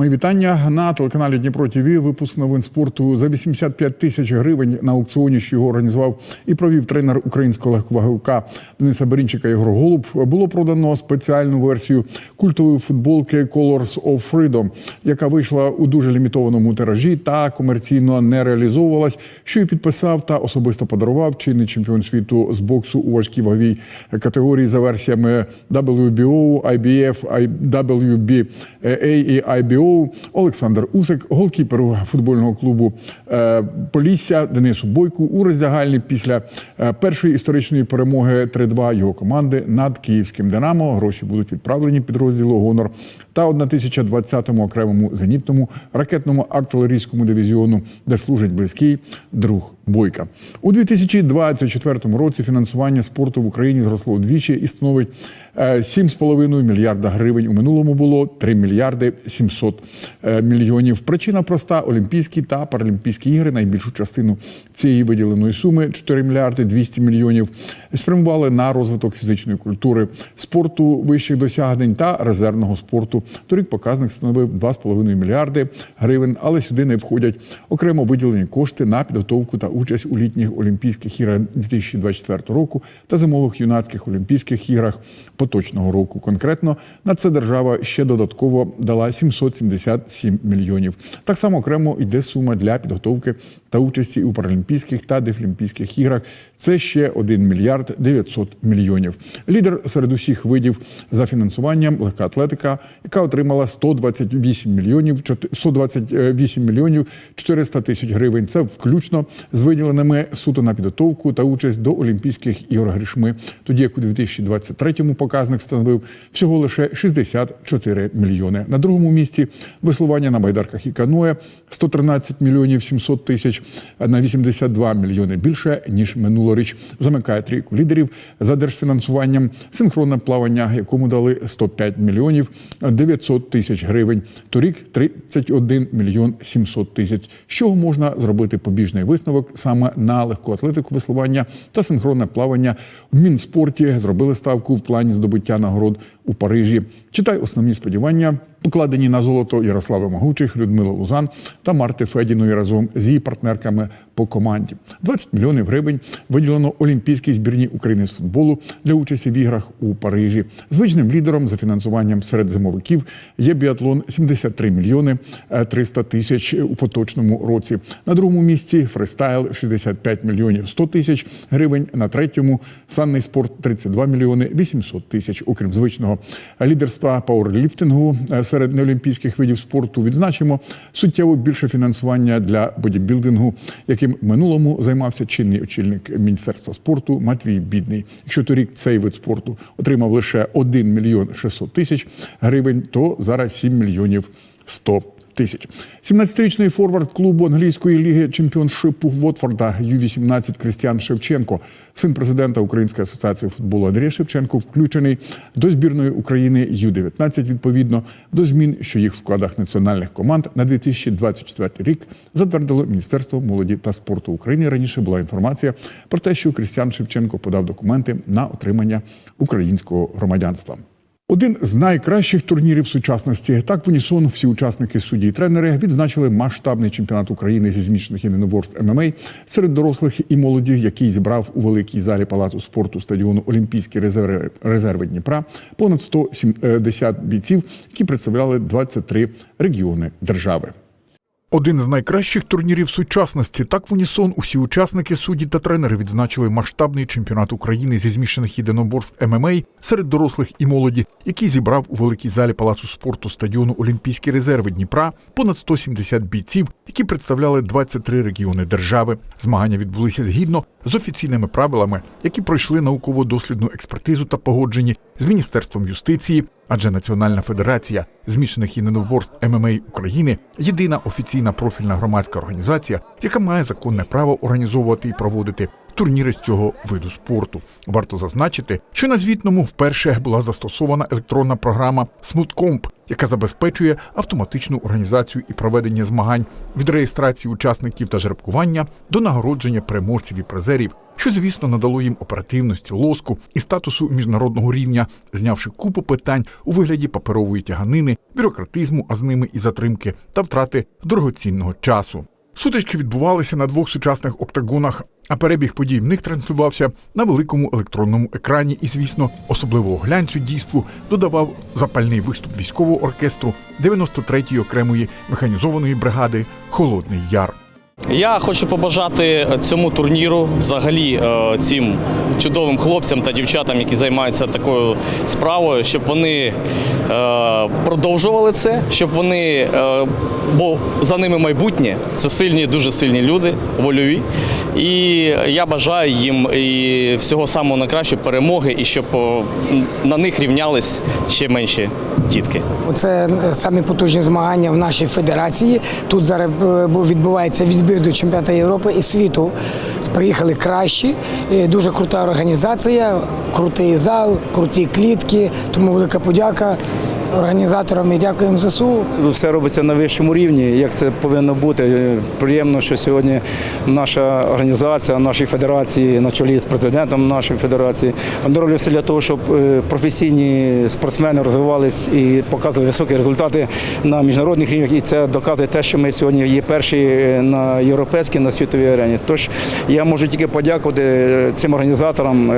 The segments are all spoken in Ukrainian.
Мої вітання на телеканалі Дніпро ТВ. Випуск новин спорту за 85 тисяч гривень на аукціоні, що його організував і провів тренер українського легковаговика Дениса Берінчика Ігор Голуб. Було продано спеціальну версію культової футболки Colors of Freedom, яка вийшла у дуже лімітованому тиражі та комерційно не реалізовувалась. Що й підписав та особисто подарував чинний чемпіон світу з боксу у важкій ваговій категорії за версіями WBO, IBF, WBA і IBO Олександр Усик, голкіперу футбольного клубу е, Полісся Денису Бойку у роздягальні після е, першої історичної перемоги 3-2 його команди над київським Динамо. Гроші будуть відправлені підрозділу Гонор та 1020-му окремому зенітному ракетному артилерійському дивізіону, де служить близький друг Бойка. У 2024 році фінансування спорту в Україні зросло удвічі і становить е, 7,5 мільярда гривень. У минулому було 3 мільярди 700 е, мільйонів. Причина проста: Олімпійські та Паралімпійські ігри. Найбільшу частину цієї виділеної суми 4 мільярди 200 мільйонів спрямували на розвиток фізичної культури, спорту вищих досягнень та резервного спорту. Торік показник становив 2,5 мільярди гривень, але сюди не входять окремо виділені кошти на підготовку та участь у літніх Олімпійських іграх 2024 року та зимових юнацьких Олімпійських іграх поточного року. Конкретно на це держава ще додатково дала 777 мільйонів. Так само окремо йде сума для підготовки та участі у Паралімпійських та Дефлімпійських іграх. Це ще 1 мільярд 900 мільйонів. Лідер серед усіх видів за фінансуванням легка атлетика, яка отримала 128 мільйонів 128 мільйонів 400 тисяч гривень. Це включно з виділеними суто на підготовку та участь до Олімпійських ігор грішми. Тоді як у 2023-му показник становив всього лише 64 мільйони. На другому місці веслування на байдарках і каноє 113 мільйонів 700 тисяч на 82 мільйони більше ніж минулоріч. Замикає трійку лідерів за держфінансуванням. Синхронне плавання, якому дали 105 мільйонів 900 тисяч гривень. Торік 31 мільйон 700 тисяч. З чого можна зробити побіжний висновок саме на легку атлетику веслування та синхронне плавання в Мінспорті зробили ставку в плані здобуття нагород у Парижі. Читай основні сподівання. Покладені на золото Ярослави Могучих, Людмили Лузан та Марти Федіної разом з її партнерками по команді. 20 мільйонів гривень виділено Олімпійській збірній України з футболу для участі в іграх у Парижі. Звичним лідером за фінансуванням серед зимовиків є біатлон 73 мільйони 300 тисяч у поточному році. На другому місці фристайл 65 мільйонів 100 тисяч гривень. На третьому санний спорт 32 мільйони 800 тисяч. Окрім звичного лідерства пауерліфтингу серед неолімпійських видів спорту відзначимо суттєво більше фінансування для бодібілдингу, яким в минулому займався чинний очільник міністерства спорту Матвій Бідний. Якщо торік цей вид спорту отримав лише 1 мільйон 600 тисяч гривень, то зараз 7 мільйонів 100 тисяч. 17-річний форвард клубу англійської ліги чемпіоншипу Вотфорда Ю-18 Крістіан Шевченко, син президента Української асоціації футболу Андрій Шевченко, включений до збірної України Ю-19 відповідно до змін, що їх в складах національних команд на 2024 рік затвердило Міністерство молоді та спорту України. Раніше була інформація про те, що Крістіан Шевченко подав документи на отримання українського громадянства. Один з найкращих турнірів сучасності. Так в унісон всі учасники судді і тренери відзначили масштабний чемпіонат України зі змішаних єдиноборств ММА серед дорослих і молоді, який зібрав у великій залі палацу спорту стадіону Олімпійські резерви, резерви Дніпра понад 170 бійців, які представляли 23 регіони держави. Один з найкращих турнірів сучасності. Так в унісон усі учасники, судді та тренери відзначили масштабний чемпіонат України зі змішаних єдиноборств ММА серед дорослих і молоді, який зібрав у великій залі палацу спорту стадіону Олімпійські резерви Дніпра понад 170 бійців, які представляли 23 регіони держави. Змагання відбулися згідно з офіційними правилами, які пройшли науково-дослідну експертизу та погоджені з міністерством юстиції. Адже Національна федерація змішаних єдиноборств ММА України єдина офіційна профільна громадська організація, яка має законне право організовувати і проводити турніри з цього виду спорту. Варто зазначити, що на звітному вперше була застосована електронна програма SmoothComp, яка забезпечує автоматичну організацію і проведення змагань від реєстрації учасників та жеребкування до нагородження переможців і призерів, що, звісно, надало їм оперативності, лоску і статусу міжнародного рівня, знявши купу питань у вигляді паперової тяганини, бюрократизму, а з ними і затримки та втрати дорогоцінного часу. Сутички відбувалися на двох сучасних октагонах, а перебіг подій в них транслювався на великому електронному екрані. І, звісно, особливого глянцю дійству додавав запальний виступ військового оркестру 93-ї окремої механізованої бригади Холодний Яр. Я хочу побажати цьому турніру, взагалі е, цим чудовим хлопцям та дівчатам, які займаються такою справою, щоб вони е, продовжували це, щоб вони, е, бо за ними майбутнє, це сильні, дуже сильні люди, вольові. І я бажаю їм і всього самого найкращої перемоги, і щоб на них рівнялись ще менші дітки. Це самі потужні змагання в нашій федерації. Тут зараз відбувається відбір до чемпіонату Європи і світу. Приїхали кращі, дуже крута організація, крутий зал, круті клітки. Тому велика подяка організаторам і дякуємо ЗСУ. Все робиться на вищому рівні, як це повинно бути. Приємно, що сьогодні наша організація, наші федерації, на чолі з президентом нашої федерації, вони роблять все для того, щоб е, професійні спортсмени розвивались і показували високі результати на міжнародних рівнях. І це доказує те, що ми сьогодні є перші е, на європейській, на світовій арені. Тож я можу тільки подякувати е, цим організаторам,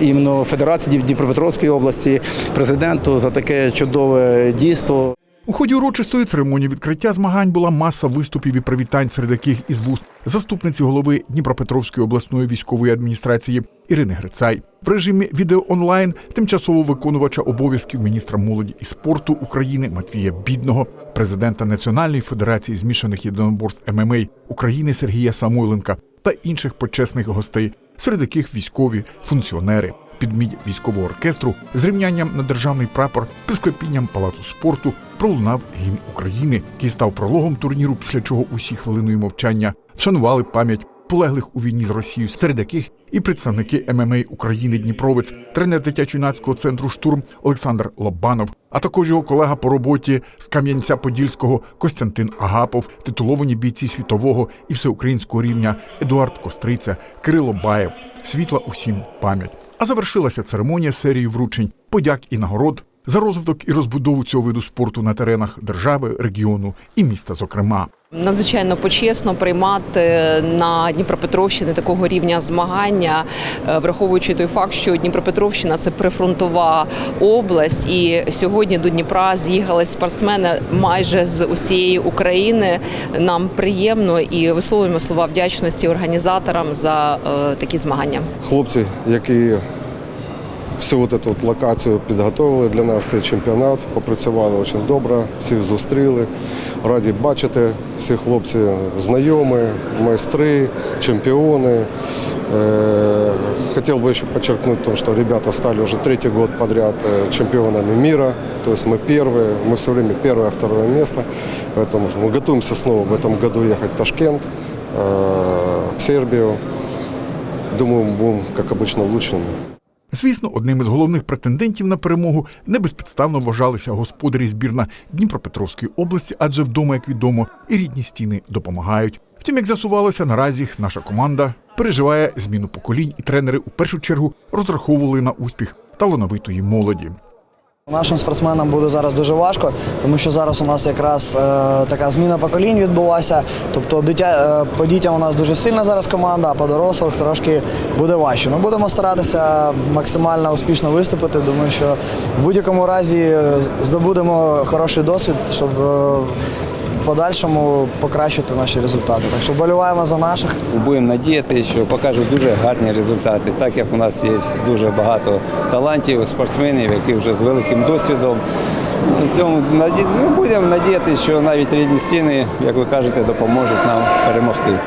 іменно Федерації Дніпропетровської області, президенту за таке чудове дійство. У ході урочистої церемонії відкриття змагань була маса виступів і привітань, серед яких із вуст заступниці голови Дніпропетровської обласної військової адміністрації Ірини Грицай. В режимі відео онлайн тимчасово виконувача обов'язків міністра молоді і спорту України Матвія Бідного, президента Національної федерації змішаних єдиноборств ММА України Сергія Самойленка та інших почесних гостей, серед яких військові функціонери. Під мідь військового оркестру з рівнянням на державний прапор під палацу спорту пролунав гімн України, який став прологом турніру, після чого усі хвилиною мовчання вшанували пам'ять полеглих у війні з Росією, серед яких і представники ММА України Дніпровець, тренер дитячо-юнацького центру штурм Олександр Лобанов, а також його колега по роботі з Кам'янця-Подільського Костянтин Агапов, титуловані бійці світового і всеукраїнського рівня Едуард Костриця, Кирило Баєв. Світла усім пам'ять. А завершилася церемонія серії вручень, подяк і нагород за розвиток і розбудову цього виду спорту на теренах держави, регіону і міста, зокрема. Надзвичайно почесно приймати на Дніпропетровщині такого рівня змагання, е, враховуючи той факт, що Дніпропетровщина це прифронтова область, і сьогодні до Дніпра з'їхали спортсмени майже з усієї України. Нам приємно і висловлюємо слова вдячності організаторам за е, такі змагання. хлопці, які всю от эту от локацію підготовили для нас цей чемпіонат, попрацювали дуже добре, всіх зустріли. Раді бачити всі хлопці знайомі, майстри, чемпіони. Э, Хотел бы еще подчеркнуть то, что ребята стали уже третий год подряд э, чемпионами мира. То есть мы первые, мы все время первое, второе место. Поэтому мы готовимся снова в этом году ехать в Ташкент, э, в Сербию. Думаю, мы будем, как обычно, лучшими. Звісно, одним із головних претендентів на перемогу не безпідставно вважалися господарі збірна Дніпропетровської області, адже вдома, як відомо, і рідні стіни допомагають. Втім, як з'ясувалося, наразі наша команда переживає зміну поколінь, і тренери у першу чергу розраховували на успіх талановитої молоді. Нашим спортсменам буде зараз дуже важко, тому що зараз у нас якраз е, така зміна поколінь відбулася. Тобто дитя, е, по дітям у нас дуже сильна зараз команда, а по дорослих трошки буде важче. Ну будемо старатися максимально успішно виступити. Думаю, що в будь-якому разі е, здобудемо хороший досвід, щоб е, подальшому покращити наші результати. Так що вболіваємо за наших. Будемо надіяти, що покажуть дуже гарні результати, так як у нас є дуже багато талантів, спортсменів, які вже з великим досвідом. Цьому ну, будемо надіятися, що навіть рідні стіни, як ви кажете, допоможуть нам перемогти.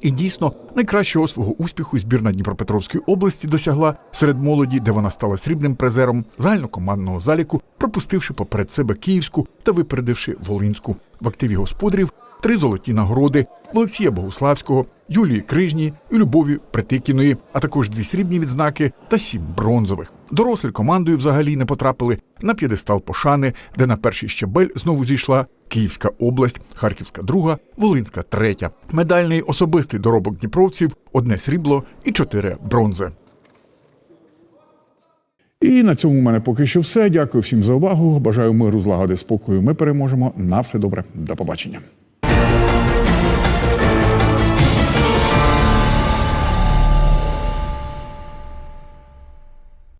І дійсно найкращого свого успіху збірна Дніпропетровської області досягла серед молоді, де вона стала срібним призером загальнокомандного заліку, пропустивши поперед себе Київську та випередивши Волинську. В активі господарів три золоті нагороди Олексія Богуславського, Юлії Крижній і Любові Притикіної, а також дві срібні відзнаки та сім бронзових. Дорослі командою взагалі не потрапили на п'єдестал пошани, де на перший щабель знову зійшла Київська область, Харківська друга, Волинська третя. Медальний особистий доробок дніпровців одне срібло і чотири бронзи. І на цьому в мене поки що все. Дякую всім за увагу. Бажаю миру, злагоди, спокою. Ми переможемо. На все добре. До побачення.